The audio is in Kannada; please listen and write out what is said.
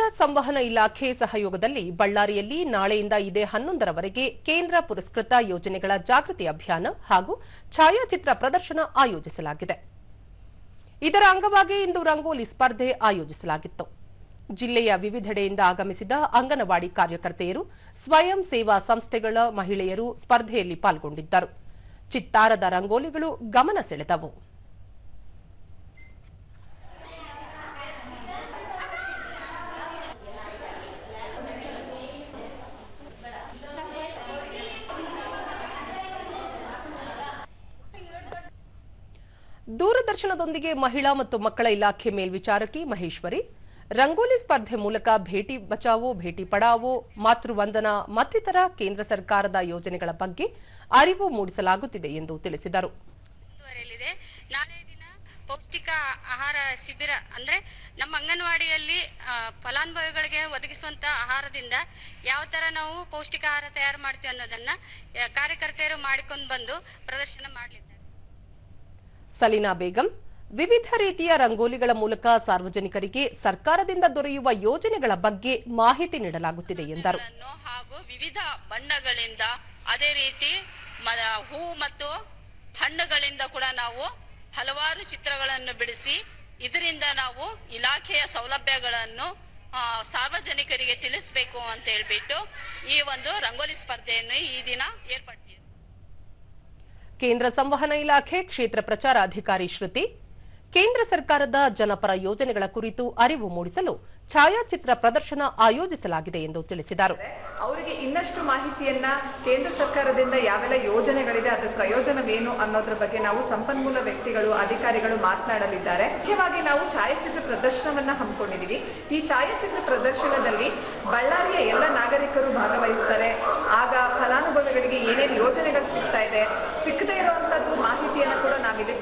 ಕೇಂದ್ರ ಸಂವಹನ ಇಲಾಖೆ ಸಹಯೋಗದಲ್ಲಿ ಬಳ್ಳಾರಿಯಲ್ಲಿ ನಾಳೆಯಿಂದ ಇದೇ ಹನ್ನೊಂದರವರೆಗೆ ಕೇಂದ್ರ ಪುರಸ್ಕೃತ ಯೋಜನೆಗಳ ಜಾಗೃತಿ ಅಭಿಯಾನ ಹಾಗೂ ಛಾಯಾಚಿತ್ರ ಪ್ರದರ್ಶನ ಆಯೋಜಿಸಲಾಗಿದೆ. ಇದರ ಅಂಗವಾಗಿ ಇಂದು ರಂಗೋಲಿ ಸ್ಪರ್ಧೆ ಆಯೋಜಿಸಲಾಗಿತ್ತು. ಜಿಲ್ಲೆಯ ವಿವಿಧೆಡೆಯಿಂದ ಆಗಮಿಸಿದ ಅಂಗನವಾಡಿ ಕಾರ್ಯಕರ್ತೆಯರು, ಸ್ವಯಂ ಸೇವಾ ಸಂಸ್ಥೆಗಳ ಮಹಿಳೆಯರು ಸ್ಪರ್ಧೆಯಲ್ಲಿ ಪಾಲ್ಗೊಂಡಿದ್ದರು. ಚಿತ್ತಾರದ ರಂಗೋಲಿಗಳು ಗಮನ ಸೆಳೆದವು. ದೂರದರ್ಶನದೊಂದಿಗೆ ಮಹಿಳಾ ಮತ್ತು ಮಕ್ಕಳ ಇಲಾಖೆ ಮೇಲ್ವಿಚಾರಕಿ ಮಹೇಶ್ವರಿ, ರಂಗೋಲಿ ಸ್ಪರ್ಧೆ ಮೂಲಕ ಭೇಟಿ ಬಚಾವೋ, ಭೇಟಿ ಪಡಾವೋ, ಮಾತೃವಂದನ, ಮತ್ತಿತರ ಕೇಂದ್ರ ಸರ್ಕಾರದ ಯೋಜನೆಗಳ ಬಗ್ಗೆ ಅರಿವು ಮೂಡಿಸಲಾಗುತ್ತಿದೆ ಎಂದು ತಿಳಿಸಿದರು. ನಾಳೆ ದಿನ ಪೌಷ್ಟಿಕ ಆಹಾರ ಶಿಬಿರ, ಅಂದ್ರೆ ನಮ್ಮ ಅಂಗನವಾಡಿಯಲ್ಲಿ ಫಲಾನುಭವಿಗಳಿಗೆ ಒದಗಿಸುವಂತ ಆಹಾರದಿಂದ ಯಾವ ತರ ನಾವು ಪೌಷ್ಟಿಕ ಆಹಾರ ತಯಾರು ಮಾಡ್ತೀವಿ ಅನ್ನೋದನ್ನ ಕಾರ್ಯಕರ್ತೆಯರು ಮಾಡಿಕೊಂಡು ಬಂದು ಪ್ರದರ್ಶನ ಮಾಡಲಿದ್ದಾರೆ. ಸಲೀನಾ ಬೇಗಂ, ವಿವಿಧ ರೀತಿಯ ರಂಗೋಲಿಗಳ ಮೂಲಕ ಸಾರ್ವಜನಿಕರಿಗೆ ಸರ್ಕಾರದಿಂದ ದೊರೆಯುವ ಯೋಜನೆಗಳ ಬಗ್ಗೆ ಮಾಹಿತಿ ನೀಡಲಾಗುತ್ತಿದೆ ಎಂದರು. ಹಾಗೂ ವಿವಿಧ ಬಣ್ಣಗಳಿಂದ ಅದೇ ರೀತಿ ಹೂ ಮತ್ತು ಹಣ್ಣುಗಳಿಂದ ಕೂಡ ನಾವು ಹಲವಾರು ಚಿತ್ರಗಳನ್ನು ಬಿಡಿಸಿ, ಇದರಿಂದ ನಾವು ಇಲಾಖೆಯ ಸೌಲಭ್ಯಗಳನ್ನು ಸಾರ್ವಜನಿಕರಿಗೆ ತಿಳಿಸಬೇಕು ಅಂತ ಹೇಳ್ಬಿಟ್ಟು ಈ ಒಂದು ರಂಗೋಲಿ ಸ್ಪರ್ಧೆಯನ್ನು ಈ ದಿನ ಏರ್ಪಟ್ಟಿದೆ ಕೇಂದ್ರ ಸಂವಹನ ಇಲಾಖೆ ಕ್ಷೇತ್ರ ಪ್ರಚಾರ ಅಧಿಕಾರಿ ಶ್ರುತಿ, ಕೇಂದ್ರ ಸರ್ಕಾರದ ಜನಪರ ಯೋಜನೆಗಳ ಕುರಿತು ಅರಿವು ಮೂಡಿಸಲು ಛಾಯಾಚಿತ್ರ ಪ್ರದರ್ಶನ ಆಯೋಜಿಸಲಾಗಿದೆ ಎಂದು ತಿಳಿಸಿದರು. ಅವರಿಗೆ ಇನ್ನಷ್ಟು ಮಾಹಿತಿಯನ್ನ ಕೇಂದ್ರ ಸರ್ಕಾರದಿಂದ ಯಾವೆಲ್ಲ ಯೋಜನೆಗಳಿದೆ, ಅದರ ಪ್ರಯೋಜನವೇನು ಅನ್ನೋದ್ರ ಬಗ್ಗೆ ನಾವು ಸಂಪನ್ಮೂಲ ವ್ಯಕ್ತಿಗಳು, ಅಧಿಕಾರಿಗಳು ಮಾತನಾಡಲಿದ್ದಾರೆ. ಮುಖ್ಯವಾಗಿ ನಾವು ಛಾಯಾಚಿತ್ರ ಪ್ರದರ್ಶನವನ್ನ ಹಮ್ಮಿಕೊಂಡಿದ್ದೀವಿ. ಈ ಛಾಯಾಚಿತ್ರ ಪ್ರದರ್ಶನದಲ್ಲಿ ಬಳ್ಳಾರಿಯ ಎಲ್ಲ ನಾಗರಿಕರು ಭಾಗವಹಿಸ್ತಾರೆ. ಆಗ ಫಲಾನುಭವಿಗಳಿಗೆ ಏನೇನು ಯೋಜನೆಗಳು ಸಿಗ್ತಾ ಇದೆ really, but